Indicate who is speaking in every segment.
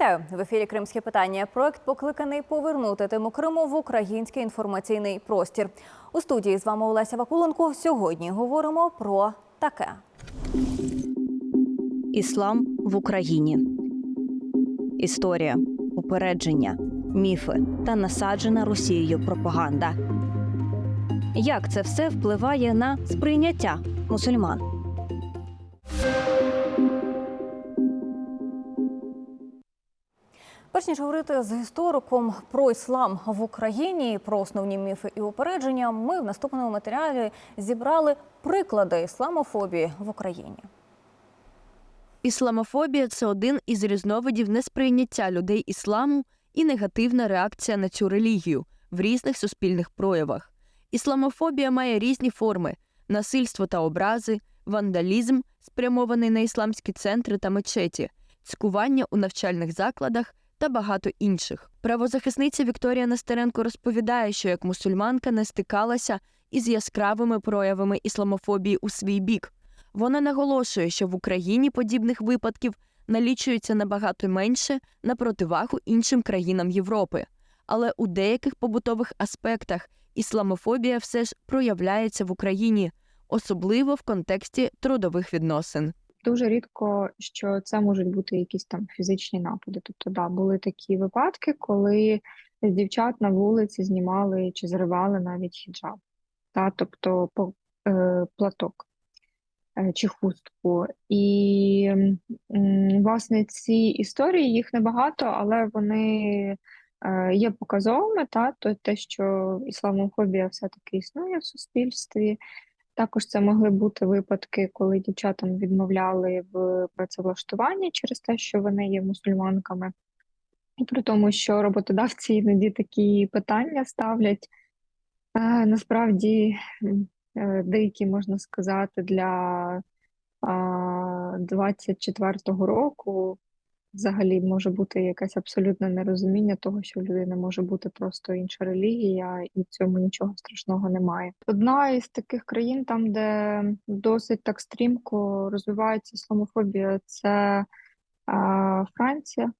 Speaker 1: Вітаю в ефірі Кримське питання. Проект покликаний повернути тему Криму в український інформаційний простір. У студії з вами Олеся Вакуленко. Сьогодні говоримо про таке.
Speaker 2: Іслам в Україні. Історія, упередження, міфи та насаджена Росією пропаганда. Як це все впливає на сприйняття мусульман?
Speaker 1: Перш ніж говорити з істориком про іслам в Україні, про основні міфи і упередження, ми в наступному матеріалі зібрали приклади ісламофобії в Україні.
Speaker 3: Ісламофобія це один із різновидів несприйняття людей ісламу і негативна реакція на цю релігію в різних суспільних проявах. Ісламофобія має різні форми: насильство та образи, вандалізм, спрямований на ісламські центри та мечеті, цькування у навчальних закладах та багато інших. Правозахисниця Вікторія Нестеренко розповідає, що як мусульманка не стикалася із яскравими проявами ісламофобії у свій бік. Вона наголошує, що в Україні подібних випадків налічується набагато менше на противагу іншим країнам Європи. Але у деяких побутових аспектах ісламофобія все ж проявляється в Україні, особливо в контексті трудових відносин.
Speaker 4: Дуже рідко, що це можуть бути якісь там фізичні напади. Тобто, да, були такі випадки, коли з дівчат на вулиці знімали чи зривали навіть хіджаб, та, тобто по, е, платок е, чи хустку. І власне ці історії їх небагато, але вони е, є показовими, та, то те, що ісламофобія все-таки існує в суспільстві. Також це могли бути випадки, коли дівчатам відмовляли в працевлаштуванні через те, що вони є мусульманками, і при тому, що роботодавці іноді такі питання ставлять. Е, Насправді, е, деякі, можна сказати, для 24-го року взагалі може бути якесь абсолютне нерозуміння того, що в людини може бути просто інша релігія, і в цьому нічого страшного немає. Одна із таких країн, там, де досить так стрімко розвивається ісламофобія, це Франція.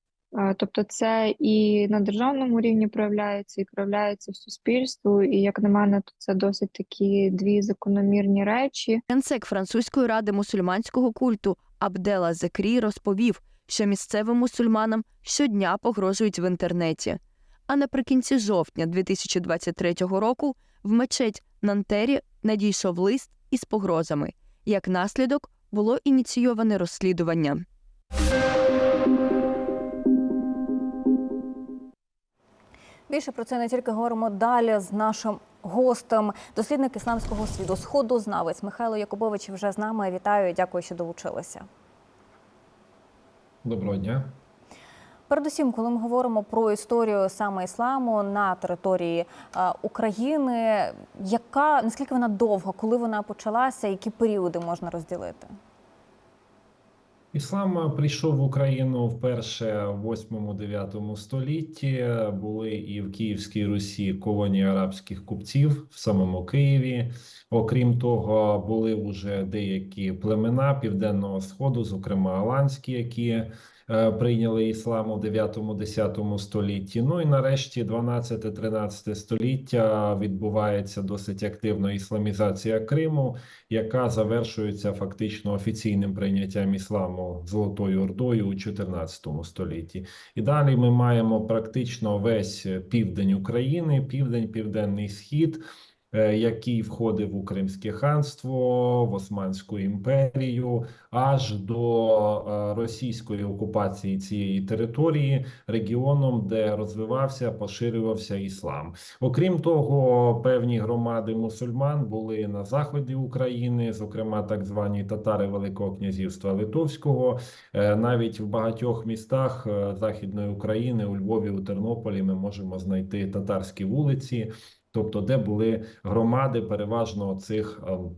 Speaker 4: Тобто це і на державному рівні проявляється, і проявляється в суспільству. І як на мене, то це досить такі дві закономірні речі.
Speaker 3: Генсек французької ради мусульманського культу Абдела Зекрі розповів, що місцевим мусульманам щодня погрожують в інтернеті. А наприкінці жовтня 2023 року в мечеть Нантері надійшов лист із погрозами. Як наслідок було ініційоване розслідування.
Speaker 1: Більше про це не тільки говоримо далі з нашим гостем, дослідник ісламського світу сходу, знавець Михайло Якубович вже з нами. Вітаю, дякую, що долучилися.
Speaker 5: Доброго дня.
Speaker 1: Передусім, коли ми говоримо про історію саме ісламу на території е, України, яка наскільки вона довга, коли вона почалася, які періоди можна розділити?
Speaker 5: Іслам прийшов в Україну вперше в 8-9 столітті. Були і в Київській Русі колонії арабських купців в самому Києві. Окрім того, були вже деякі племена південного сходу, зокрема аланські, які прийняли іслам у 9-10 столітті. Ну і нарешті 12-13 століття відбувається досить активна ісламізація Криму, яка завершується фактично офіційним прийняттям ісламу Золотою Ордою у 14 столітті. І далі ми маємо практично весь південь України, південь, південний схід. Е, Який входив у Кримське ханство, в Османську імперію, аж до е, російської окупації цієї території, регіоном, де розвивався, поширювався іслам. Окрім того, певні громади мусульман були на заході України, зокрема так звані татари Великого князівства Литовського. Е, Навіть в багатьох містах Західної України, у Львові, у Тернополі, ми можемо знайти татарські вулиці, тобто де були громади переважно цих ем,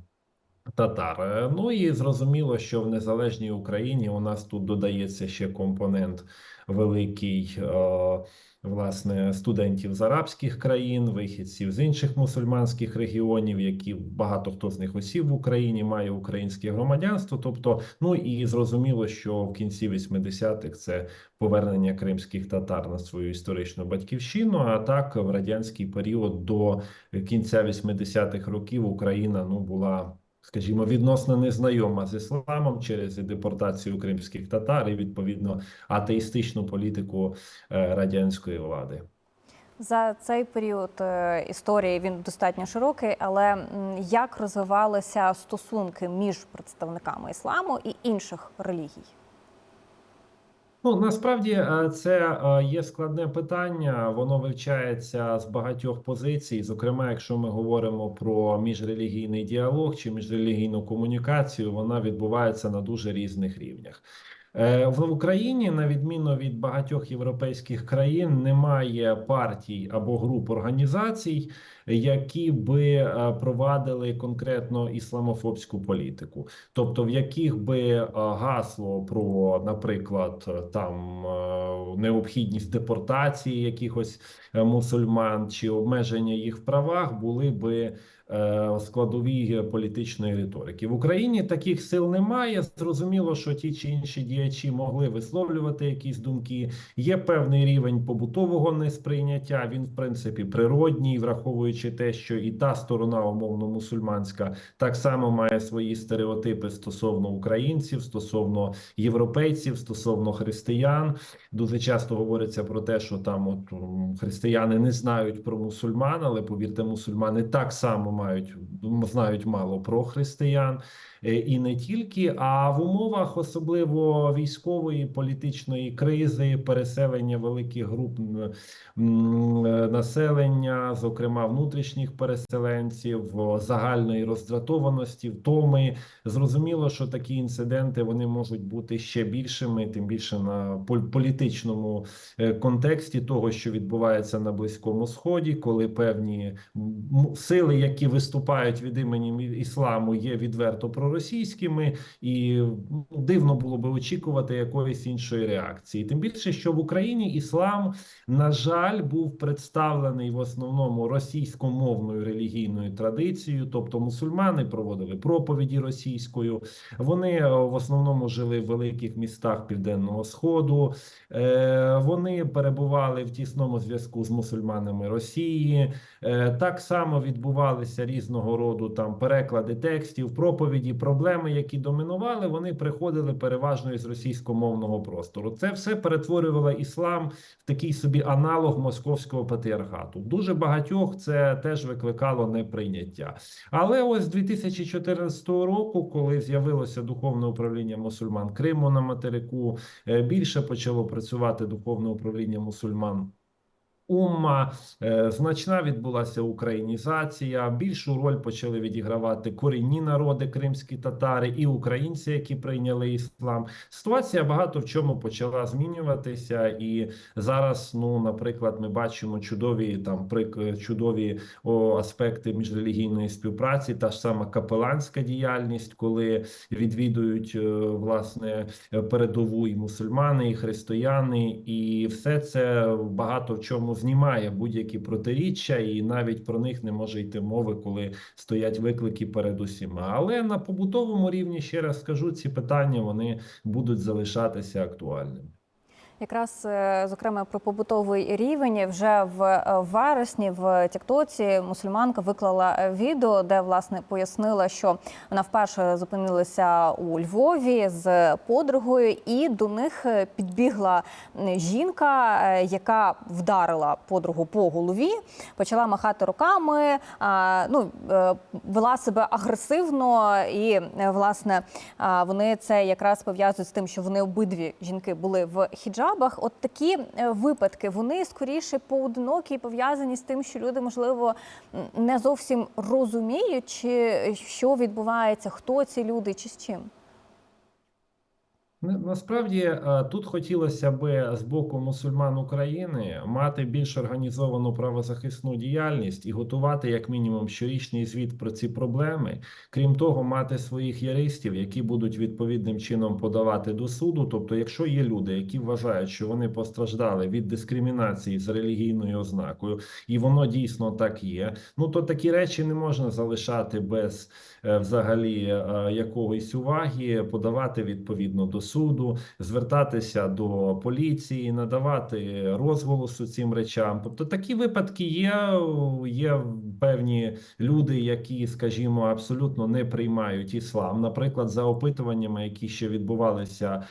Speaker 5: татар. Е, Ну і зрозуміло, що в незалежній Україні у нас тут додається ще компонент великий. е, Власне, студентів з арабських країн, вихідців з інших мусульманських регіонів, які багато хто з них осів в Україні, має українське громадянство. Тобто, ну і зрозуміло, що в кінці 80-х це повернення кримських татар на свою історичну батьківщину. А так в радянський період до кінця 80-х років Україна ну була. Скажімо, відносно незнайома з ісламом через депортацію кримських татар і відповідно атеїстичну політику е, радянської влади.
Speaker 1: За цей період е, історії він достатньо широкий, але як розвивалися стосунки між представниками ісламу і інших релігій?
Speaker 5: Ну насправді е, це е, є складне питання. Воно вивчається з багатьох позицій. Зокрема, якщо ми говоримо про міжрелігійний діалог чи міжрелігійну комунікацію, вона відбувається на дуже різних рівнях. Е, В Україні, на відміну від багатьох європейських країн, немає партій або груп організацій, які би е, провадили конкретно ісламофобську політику, тобто в яких би е, гасло про, наприклад, там е, необхідність депортації якихось мусульман чи обмеження їх в правах були би складові політичної риторики. В Україні таких сил немає. Зрозуміло, що ті чи інші діячі могли висловлювати якісь думки. Є певний рівень побутового несприйняття. Він, в принципі, природній, враховуючи те, що і та сторона, умовно мусульманська, так само має свої стереотипи стосовно українців, стосовно європейців, стосовно християн. Дуже часто говориться про те, що там от християни не знають про мусульман, але повірте, мусульмани так само мають знають мало про християн. Е, І не тільки, а в умовах особливо військової політичної кризи, переселення великих груп населення, зокрема внутрішніх переселенців, загальної роздратованості, втоми. Зрозуміло, що такі інциденти вони можуть бути ще більшими, тим більше на пол- політичному е, контексті того, що відбувається на близькому сході, коли певні сили, які виступають від імені ісламу, є відверто проросійськими, і ну, дивно було би очікувати якоїсь іншої реакції. Тим більше, що в Україні іслам, на жаль, був представлений в основному російськомовною релігійною традицією, тобто мусульмани проводили проповіді російською. Вони е, в основному жили в великих містах Південного Сходу. Е, Вони перебували в тісному зв'язку з мусульманами Росії. Е, Так само відбувалися різного роду там переклади текстів, проповіді, проблеми, які домінували, вони приходили переважно із російськомовного простору. Це все перетворювало іслам в такий собі аналог московського патріархату. Дуже багатьох це теж викликало неприйняття. Але ось з 2014 року, коли з'явилося духовне управління мусульман Криму на материку, е, більше почало працювати духовне управління мусульман. Умма е, значна відбулася українізація. Більшу роль почали відігравати корінні народи, кримські татари і українці, які прийняли іслам. Ситуація багато в чому почала змінюватися, і зараз, ну, наприклад, ми бачимо чудові там прик чудові о, аспекти міжрелігійної співпраці. Та ж сама капеланська діяльність, коли відвідують е, власне передову і мусульмани, і християни, і все це багато в чому знімає будь-які протиріччя, і навіть про них не може йти мови, коли стоять виклики перед усіма. Але на побутовому рівні ще раз скажу, ці питання вони будуть залишатися актуальними.
Speaker 1: Якраз е, зокрема про побутовий рівень вже в е, вересні в Тіктоці мусульманка виклала е, відео, де власне пояснила, що вона вперше зупинилася у Львові з подругою, і до них підбігла жінка, яка вдарила подругу по голові, почала махати руками. Ну вела себе агресивно, і власне вони це якраз пов'язують з тим, що вони обидві жінки були в хіджабах. От такі е, випадки вони скоріше поодинокі і пов'язані з тим, що люди, можливо, не зовсім розуміють, чи що відбувається, хто ці люди, чи з чим.
Speaker 5: На- Насправді е, тут хотілося би з боку мусульман України мати більш організовану правозахисну діяльність і готувати як мінімум щорічний звіт про ці проблеми. Крім того, мати своїх юристів, які будуть відповідним чином подавати до суду. Тобто, якщо є люди, які вважають, що вони постраждали від дискримінації з релігійною ознакою, і воно дійсно так є. Ну то такі речі не можна залишати без е, взагалі е, якогось уваги, подавати відповідно до суду, звертатися до поліції, надавати розголосу цим речам. Тобто такі випадки є. Є певні люди, які, скажімо, абсолютно не приймають іслам. Наприклад, за опитуваннями, які ще відбувалися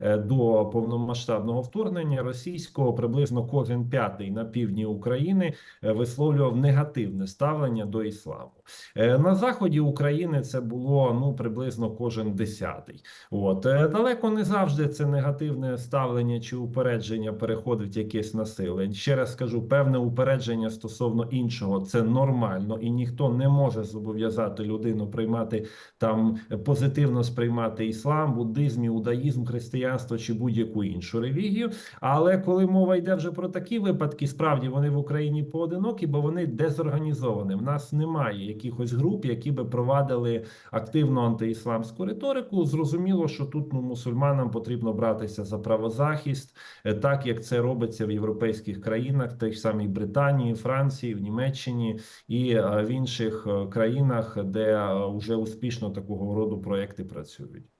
Speaker 5: е, до повномасштабного вторгнення російського, приблизно кожен п'ятий на півдні України е, висловлював негативне ставлення до ісламу. Е, На заході України це було ну приблизно кожен десятий. От Е, далеко не завжди це негативне ставлення чи упередження переходить якесь насилля. Ще раз скажу, певне упередження стосовно іншого це нормально, і ніхто не може зобов'язати людину приймати там позитивно сприймати іслам, буддизм, іудаїзм, християнство чи будь-яку іншу релігію. Але коли мова йде вже про такі випадки, справді вони в Україні поодинокі, бо вони дезорганізовані. В нас немає якихось груп, які би провадили активну антиісламську риторику. Зрозуміло, що тут ну, мусульманам потрібно братися за правозахист, е, так як це робиться в європейських країнах, тих самій Британії, Франції, в Німеччині і е, в інших е, країнах, де вже успішно такого роду проекти працюють.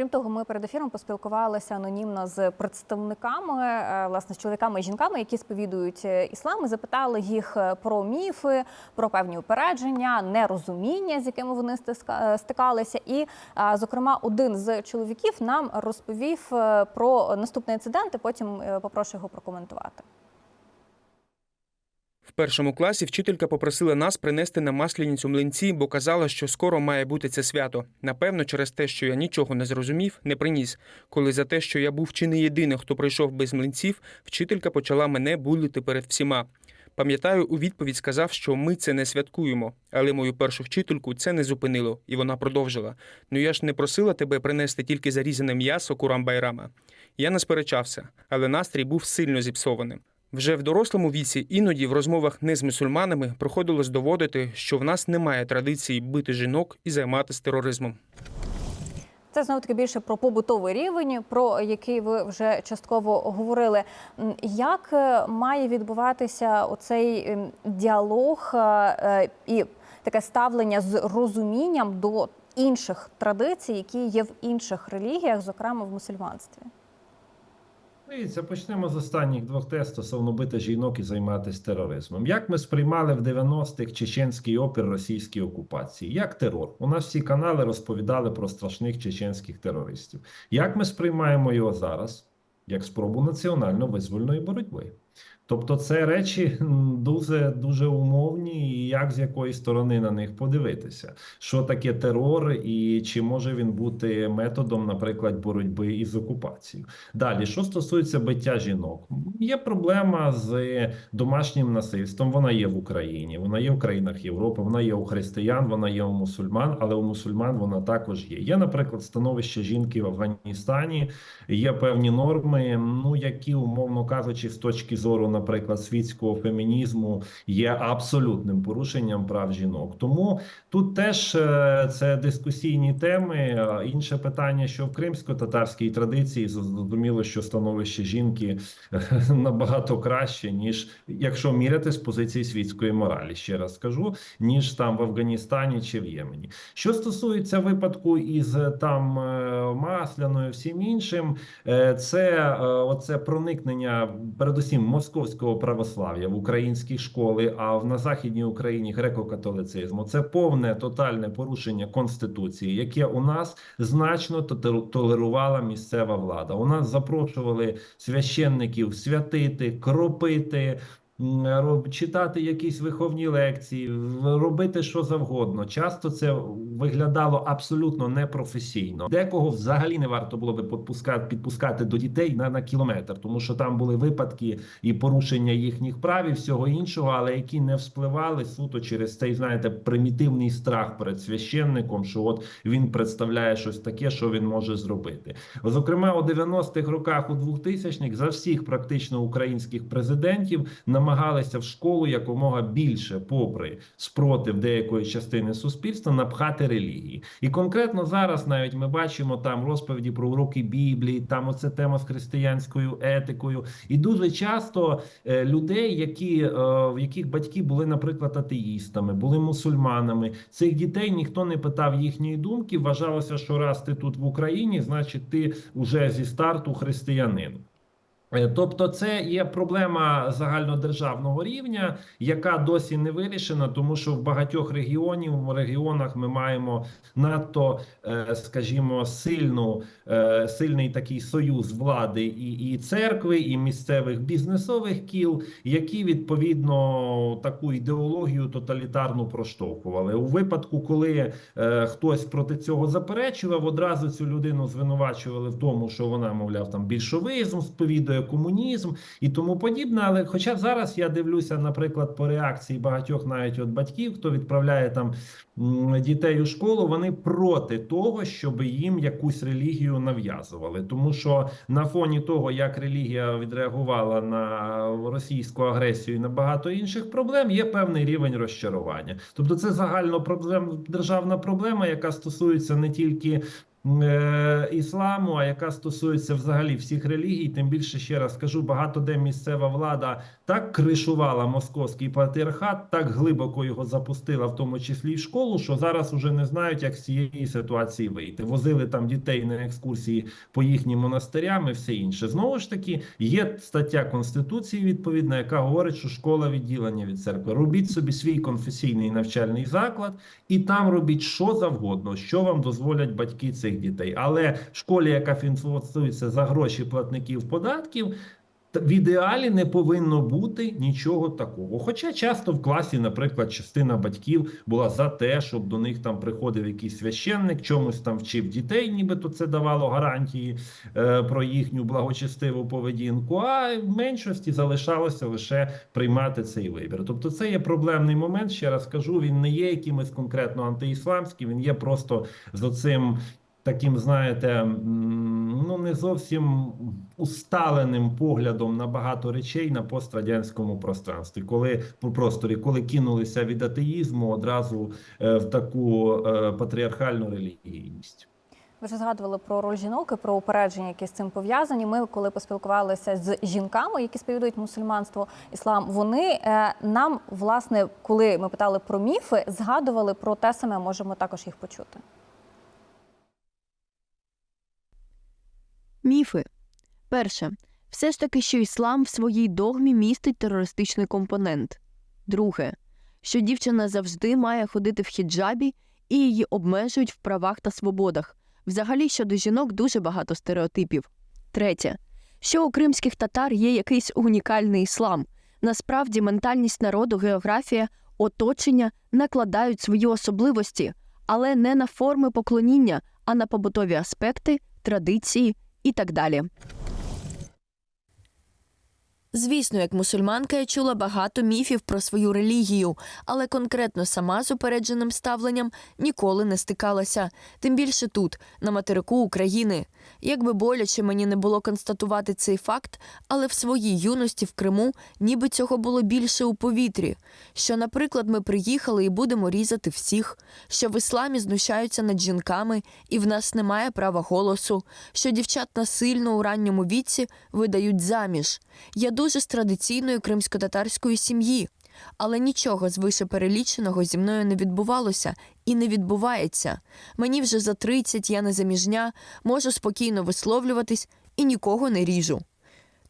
Speaker 1: Крім того, ми перед ефіром поспілкувалися анонімно з представниками, е, власне, з чоловіками і жінками, які сповідують е, іслам, і запитали їх е, про міфи, про певні упередження, нерозуміння, з якими вони стикалися. І, зокрема, один з чоловіків нам розповів про наступний інцидент. і Потім попрошу його прокоментувати.
Speaker 6: Першому класі вчителька попросила нас принести на масляницю млинці, бо казала, що скоро має бути це свято. Напевно, через те, що я нічого не зрозумів, не приніс. Коли за те, що я був чи не єдиний, хто прийшов без млинців, вчителька почала мене булити перед всіма. Пам'ятаю, у відповідь сказав, що ми це не святкуємо, але мою першу вчительку це не зупинило, і вона продовжила: Ну я ж не просила тебе принести тільки зарізане м'ясо Курам Байрама. Я не сперечався, але настрій був сильно зіпсованим. Вже в дорослому віці іноді в розмовах не з мусульманами приходилось доводити, що в нас немає традиції бити жінок і займатися тероризмом.
Speaker 1: Це знову таки більше про побутовий рівень, про який ви вже частково говорили. Як е, має відбуватися оцей ем, діалог е, е, і таке ставлення з розумінням до інших традицій, які є в інших релігіях, зокрема в мусульманстві?
Speaker 5: Дивіться, почнемо з останніх двох тест стосовно бити жінок і займатися тероризмом. Як ми сприймали в 90-х чеченський опір російській окупації? Як терор? У нас всі канали розповідали про страшних чеченських терористів. Як ми сприймаємо його зараз? Як спробу національно-визвольної боротьби. Тобто це речі дуже дуже умовні, і як з якої сторони на них подивитися, що таке терор, і чи може він бути методом, наприклад, боротьби із окупацією. Далі, що стосується биття жінок, є проблема з домашнім насильством. Вона є в Україні, вона є в країнах Європи, вона є у християн, вона є у мусульман, але у мусульман вона також є. Є, наприклад, становище жінки в Афганістані, є певні норми, ну які, умовно кажучи, з точки зору, наприклад, світського фемінізму є абсолютним порушенням прав жінок. Тому тут теж е, це дискусійні теми. Інше питання, що в кримсько-татарській традиції зрозуміло, що становище жінки е, набагато краще, ніж якщо міряти з позиції світської моралі, ще раз скажу, ніж там в Афганістані чи в Ємені. Що стосується випадку із е, там масляною, всім іншим, це оце проникнення, передусім московського православ'я в українські школи, а в на західній Україні греко-католицизму. Це повне тотальне порушення конституції, яке у нас значно толерувала місцева влада. У нас запрошували священників святити, кропити. Читати якісь виховні лекції, робити що завгодно. Часто це виглядало абсолютно непрофесійно. Декого взагалі не варто було би підпускати, підпускати до дітей на, на кілометр, тому що там були випадки і порушення їхніх прав і всього іншого, але які не вспливали суто через цей, знаєте, примітивний страх перед священником, що от він представляє щось таке, що він може зробити. Зокрема, у 90-х роках, у 2000-х, за всіх практично українських президентів намагалися в школу якомога більше, попри спротив деякої частини суспільства, напхати релігії. І конкретно зараз навіть ми бачимо там розповіді про уроки Біблії, там оце тема з християнською етикою. І дуже часто е, людей, які, е, в яких батьки були, наприклад, атеїстами, були мусульманами, цих дітей ніхто не питав їхньої думки. Вважалося, що раз ти тут в Україні, значить ти вже зі старту християнин. Е, Тобто, це є проблема загальнодержавного рівня, яка досі не вирішена, тому що в багатьох регіонів регіонах ми маємо надто, е, скажімо, сильну, е, сильний такий союз влади і, і церкви, і місцевих бізнесових кіл, які відповідно таку ідеологію тоталітарну проштовхували. У випадку, коли хтось проти цього заперечував, одразу цю людину звинувачували в тому, що вона, мовляв, там більшовизм сповідує комунізм і тому подібне. Але хоча зараз я дивлюся, наприклад, по реакції багатьох навіть от батьків, хто відправляє там дітей у школу, вони проти того, щоб їм якусь релігію нав'язували, тому що на фоні того, як релігія відреагувала на російську агресію і на багато інших проблем, є певний рівень розчарування. Тобто, це загально проблем державна проблема, яка стосується не тільки ісламу, а яка стосується взагалі всіх релігій. Тим більше ще раз скажу, багато де місцева влада так кришувала московський патріархат, так глибоко його запустила, в тому числі й школу, що зараз уже не знають, як з цієї ситуації вийти. Возили там дітей на екскурсії по їхнім монастирям і все інше. Знову ж таки, є стаття конституції відповідна, яка говорить, що школа відділення від церкви. Робіть собі свій конфесійний навчальний заклад, і там робіть що завгодно, що вам дозволять батьки цих дітей. Але школі, яка фінансується за гроші платників податків. В ідеалі не повинно бути нічого такого. Хоча часто в класі, наприклад, частина батьків була за те, щоб до них там приходив якийсь священник, чомусь там вчив дітей, нібито це давало гарантії е, про їхню благочестиву поведінку. А в меншості залишалося лише приймати цей вибір. Тобто, це є проблемний момент. Ще раз кажу, він не є якимось конкретно антиісламським, він є просто з оцим таким, знаєте, ну не зовсім усталеним поглядом на багато речей на пострадянському пространстві, коли по просторі, коли кинулися від атеїзму одразу е, в таку е, патріархальну релігійність.
Speaker 1: Ви вже згадували про роль жінок і про упередження, які з цим пов'язані. Ми, коли поспілкувалися з жінками, які сповідують мусульманство, іслам, вони е, нам, власне, коли ми питали про міфи, згадували про те саме, можемо також їх почути.
Speaker 3: Міфи. Перше. Все ж таки, що іслам в своїй догмі містить терористичний компонент. Друге. Що дівчина завжди має ходити в хіджабі і її обмежують в правах та свободах. Взагалі щодо жінок дуже багато стереотипів. Третє. Що у кримських татар є якийсь унікальний іслам. Насправді ментальність народу, географія, оточення накладають свої особливості, але не на форми поклоніння, а на побутові аспекти, традиції і так далі. Звісно, як мусульманка я чула багато міфів про свою релігію, але конкретно сама з упередженим ставленням ніколи не стикалася. Тим більше тут, на материку України. Якби боляче мені не було констатувати цей факт, але в своїй юності в Криму ніби цього було більше у повітрі. Що, наприклад, ми приїхали і будемо різати всіх, що в ісламі знущаються над жінками, і в нас немає права голосу, що дівчат насильно у ранньому віці видають заміж. Я дуже з традиційної кримсько-татарської сім'ї. Але нічого з вишепереліченого зі мною не відбувалося і не відбувається. Мені вже за 30, я не заміжня, можу спокійно висловлюватись і нікого не ріжу.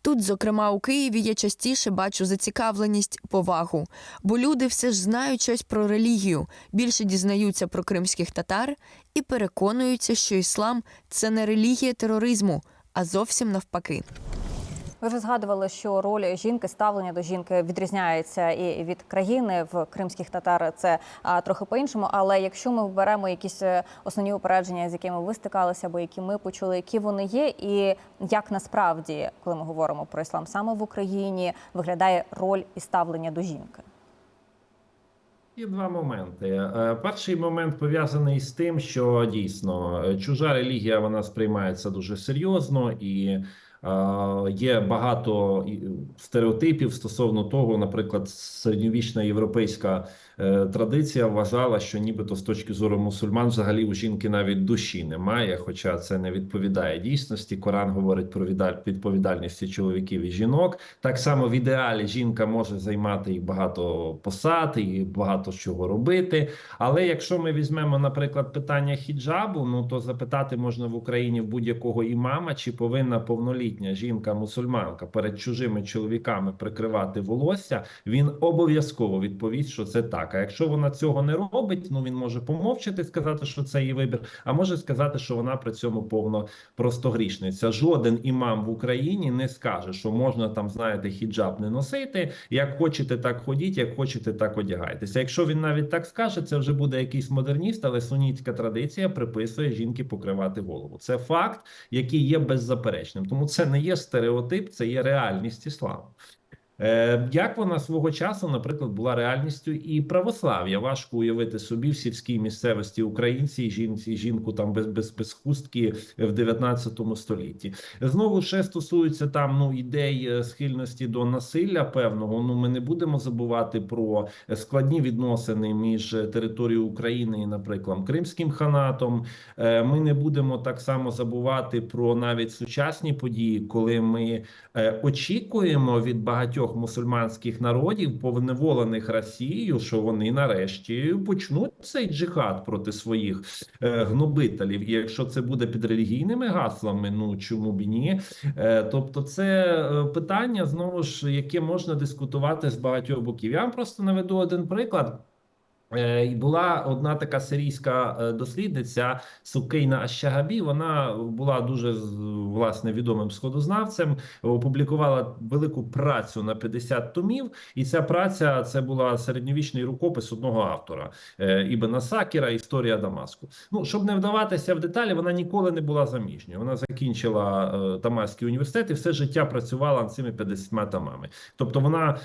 Speaker 3: Тут, зокрема, у Києві я частіше бачу зацікавленість, повагу, бо люди все ж знають щось про релігію, більше дізнаються про кримських татар і переконуються, що іслам це не релігія тероризму, а зовсім навпаки.
Speaker 1: Ви вже згадували, що роль жінки, ставлення до жінки відрізняється і від країни в кримських татар. Це а, трохи по-іншому. Але якщо ми беремо якісь е, основні упередження, з якими ви стикалися, або які ми почули, які вони є, і як насправді, коли ми говоримо про іслам саме в Україні, виглядає роль і ставлення до жінки.
Speaker 5: Є два моменти. Е, Перший момент пов'язаний з тим, що дійсно е, чужа релігія вона сприймається дуже серйозно і є багато стереотипів стосовно того, наприклад, середньовічна європейська е, традиція вважала, що нібито з точки зору мусульман взагалі у жінки навіть душі немає, хоча це не відповідає дійсності. Коран говорить про відповідальність чоловіків і жінок. Так само в ідеалі жінка може займати і багато посад, і багато чого робити. Але якщо ми візьмемо, наприклад, питання хіджабу, ну то запитати можна в Україні в будь-якого імама, чи повинна повнолітня жінка-мусульманка перед чужими чоловіками прикривати волосся, він обов'язково відповість, що це так. А якщо вона цього не робить, ну він може помовчати, сказати, що це її вибір, а може сказати, що вона при цьому повно просто грішниця. Жоден імам в Україні не скаже, що можна там, знаєте, хіджаб не носити. Як хочете, так ходіть, як хочете, так одягайтеся. Якщо він навіть так скаже, це вже буде якийсь модерніст, але сунітська традиція приписує жінки покривати голову. Це факт, який є беззаперечним. Тому це не є стереотип, це є реальність ісламу. Е, Як вона свого часу, наприклад, була реальністю і православ'я? Важко уявити собі в сільській місцевості українці, жінці, жінку там без, без, без хустки в 19 столітті. Знову ще стосується там ну ідей е, схильності до насилля певного. Ну ми не будемо забувати про складні відносини між територією України і, наприклад, Кримським ханатом. Е, Ми не будемо так само забувати про навіть сучасні події, коли ми очікуємо від багатьох мусульманських народів, повневолених Росією, що вони нарешті почнуть цей джихад проти своїх е, гнобителів. І якщо це буде під релігійними гаслами, ну чому б ні? Е, Тобто, це е, питання знову ж, яке можна дискутувати з багатьох боків. Я вам просто наведу один приклад. Е, І була одна така сирійська е, дослідниця Сукейна Ащагабі. Вона була дуже власне відомим сходознавцем. Опублікувала велику працю на 50 томів, і ця праця це була середньовічний рукопис одного автора е, Ібена Сакіра Історія Дамаску. Ну щоб не вдаватися в деталі, вона ніколи не була заміжньою. Вона закінчила Дамаський університет і все життя працювала над цими 50 томами. Тобто вона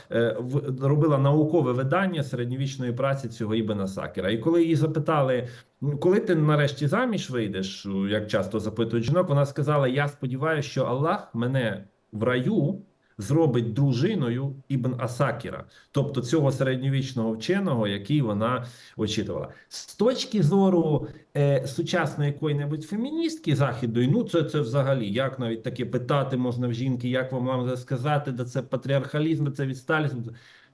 Speaker 5: робила наукове видання середньовічної праці цього Ібена Сакера. І коли її запитали, «Ну, коли ти нарешті заміж вийдеш, як часто запитують жінок, вона сказала: Я сподіваюся, що Аллах мене в раю. Зробить дружиною Ібн Асакіра, тобто цього середньовічного вченого, який вона очитувала. З точки зору е, сучасної якої-небудь феміністки західної, ну це, це взагалі як навіть таке питати можна в жінки, як вам вам сказати, де це патріархалізм, це відсталізм.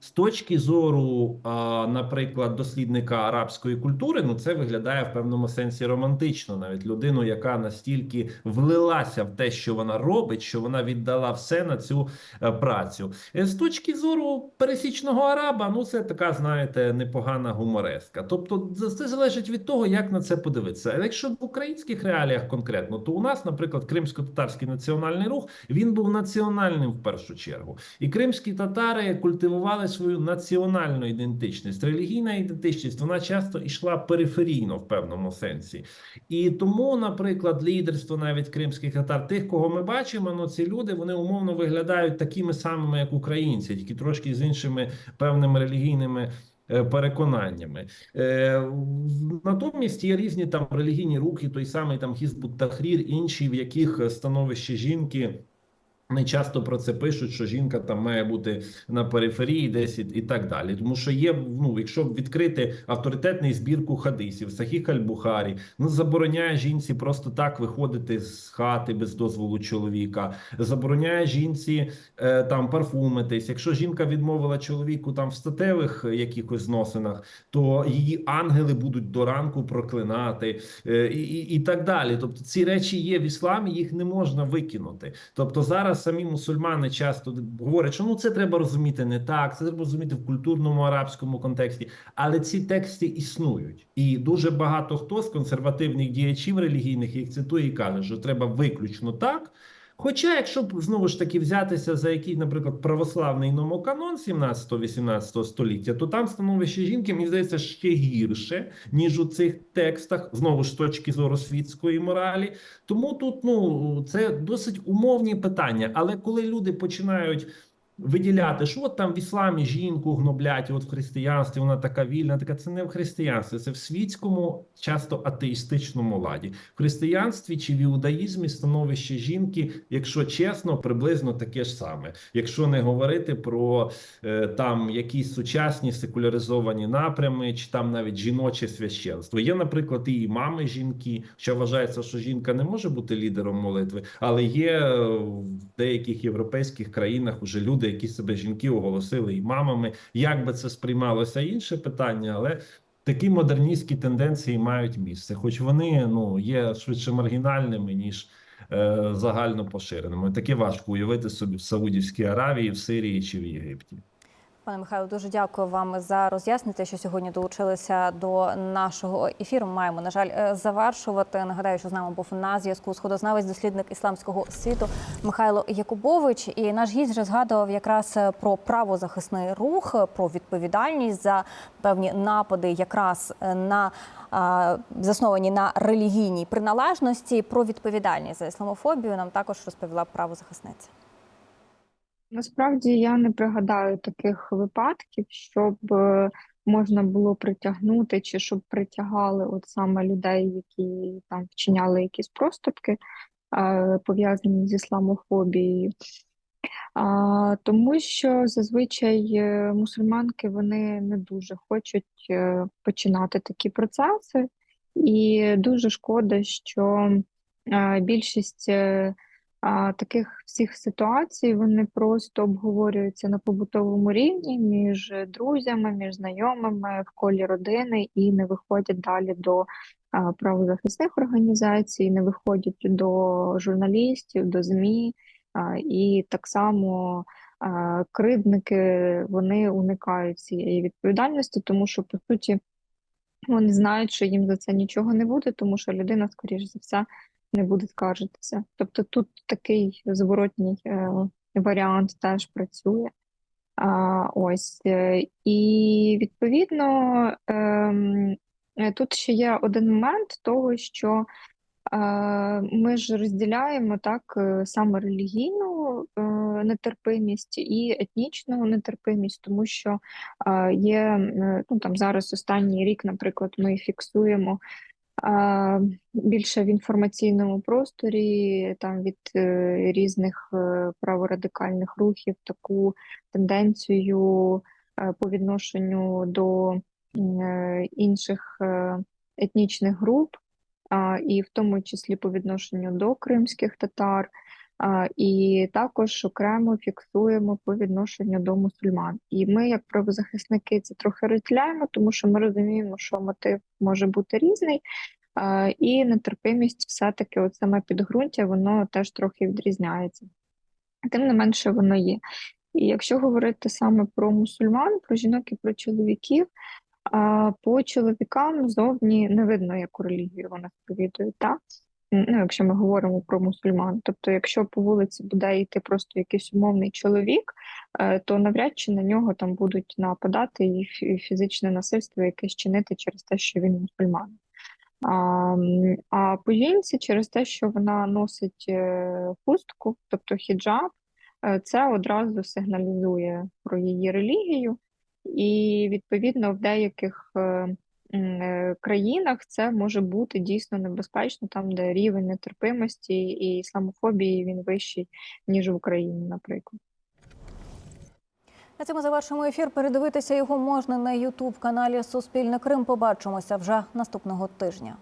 Speaker 5: З точки зору, наприклад, дослідника арабської культури, ну це виглядає в певному сенсі романтично. Навіть людину, яка настільки влилася в те, що вона робить, що вона віддала все на цю е, працю. Е, З точки зору пересічного араба, ну це така, знаєте, непогана гумореска. Тобто, це залежить від того, як на це подивитися. А якщо в українських реаліях конкретно, то у нас, наприклад, кримсько-татарський національний рух він був національним в першу чергу, і кримські татари культивували свою національну ідентичність. Релігійна ідентичність вона часто йшла периферійно в певному сенсі. І тому, наприклад, лідерство навіть кримських татар, тих, кого ми бачимо, ну ці люди вони умовно виглядають такими самими, як українці, тільки трошки з іншими певними релігійними. е, Переконаннями е, натомість є різні там релігійні рухи, той самий там Хізбут Тахрір, інші, в яких становище жінки не часто про це пишуть, що жінка там має бути на периферії, десь і, і так далі. Тому що є, ну, якщо відкрити авторитетний збірку хадисів, Сахіх Аль-Бухарі, ну забороняє жінці просто так виходити з хати без дозволу чоловіка, забороняє жінці е, там парфумитись. Якщо жінка відмовила чоловіку там в статевих якихось зносинах, то її ангели будуть до ранку проклинати е, і, і, і так далі. Тобто ці речі є в ісламі, їх не можна викинути. Тобто зараз самі мусульмани часто говорять, що ну це треба розуміти не так, це треба розуміти в культурному арабському контексті, але ці тексти існують, і дуже багато хто з консервативних діячів релігійних їх цитує і каже, що треба виключно так. Хоча, якщо б знову ж таки взятися за який, наприклад, православний номоканон 17-18 століття, то там становище жінки, мені здається, ще гірше, ніж у цих текстах, знову ж точки зору світської моралі. Тому тут ну це досить умовні питання. Але коли люди починають виділяти, що от там в ісламі жінку гноблять, от в християнстві вона така вільна, така це не в християнстві, це в світському, часто атеїстичному ладі. В християнстві чи в іудаїзмі становище жінки, якщо чесно, приблизно таке ж саме. Якщо не говорити про е, там якісь сучасні секуляризовані напрями, чи там навіть жіноче священство. Є, наприклад, і мами жінки, що вважається, що жінка не може бути лідером молитви, але є е, в деяких європейських країнах уже люди, які себе жінки оголосили і мамами. Як би це сприймалося, інше питання, але. Такі модерністські тенденції мають місце, хоч вони ну є швидше маргінальними ніж е, загально поширеними. Таке важко уявити собі в Саудівській Аравії, в Сирії чи в Єгипті.
Speaker 1: Пане Михайло, дуже дякую вам за роз'яснення, що сьогодні долучилися до нашого ефіру. Маємо на жаль е, завершувати. Нагадаю, що з нами був на зв'язку сходознавець, дослідник ісламського світу Михайло Якубович. І наш гість вже згадував якраз е, про правозахисний рух, е, про відповідальність за певні напади, якраз на засновані на релігійній приналежності. Про відповідальність за ісламофобію нам також розповіла правозахисниця.
Speaker 4: Насправді я не пригадаю таких випадків, щоб е, можна було притягнути, чи щоб притягали от саме людей, які там вчиняли якісь проступки, е, пов'язані з ісламофобією. А, тому що зазвичай е, мусульманки вони не дуже хочуть починати такі процеси, і дуже шкода, що більшість таких всіх ситуацій вони просто обговорюються на побутовому рівні між друзями, між знайомими в колі родини і не виходять далі до правозахисних організацій, не виходять до журналістів, до ЗМІ. І так само кривдники вони уникають цієї відповідальності, тому що по суті вони знають, що їм за це нічого не буде, тому що людина, скоріш за все, не буде скаржитися. Тобто тут такий зворотній е, варіант теж працює. А, ось е, і відповідно ем, е, тут ще є один момент того, що ми ж розділяємо так саме релігійну нетерпимість і етнічну нетерпимість, тому що є ну там зараз останній рік, наприклад, ми фіксуємо більше в інформаційному просторі, там від е, різних е, праворадикальних рухів таку тенденцію е, по відношенню до інших етнічних груп, і в тому числі по відношенню до кримських татар. І також окремо фіксуємо по відношенню до мусульман. І ми, як правозахисники, це трохи розділяємо, тому що ми розуміємо, що мотив може бути різний, і нетерпимість все-таки, от саме підґрунтя, воно теж трохи відрізняється. Тим не менше, воно є. І якщо говорити саме про мусульман, про жінок і про чоловіків, по чоловікам зовні не видно, яку релігію вони сповідують. Так? Ну, якщо ми говоримо про мусульман. Тобто, якщо по вулиці буде йти просто якийсь умовний чоловік, е, то навряд чи на нього там будуть нападати і фізичне насильство якесь чинити через те, що він мусульман. А, а по жінці через те, що вона носить е, хустку, тобто хіджаб, е, це одразу сигналізує про її релігію, і відповідно в деяких країнах це може бути дійсно небезпечно, там, де рівень нетерпимості і ісламофобії він вищий, ніж в Україні, наприклад.
Speaker 1: На цьому завершимо ефір. Передивитися його можна на Ютуб каналі Суспільне Крим. Побачимося вже наступного тижня.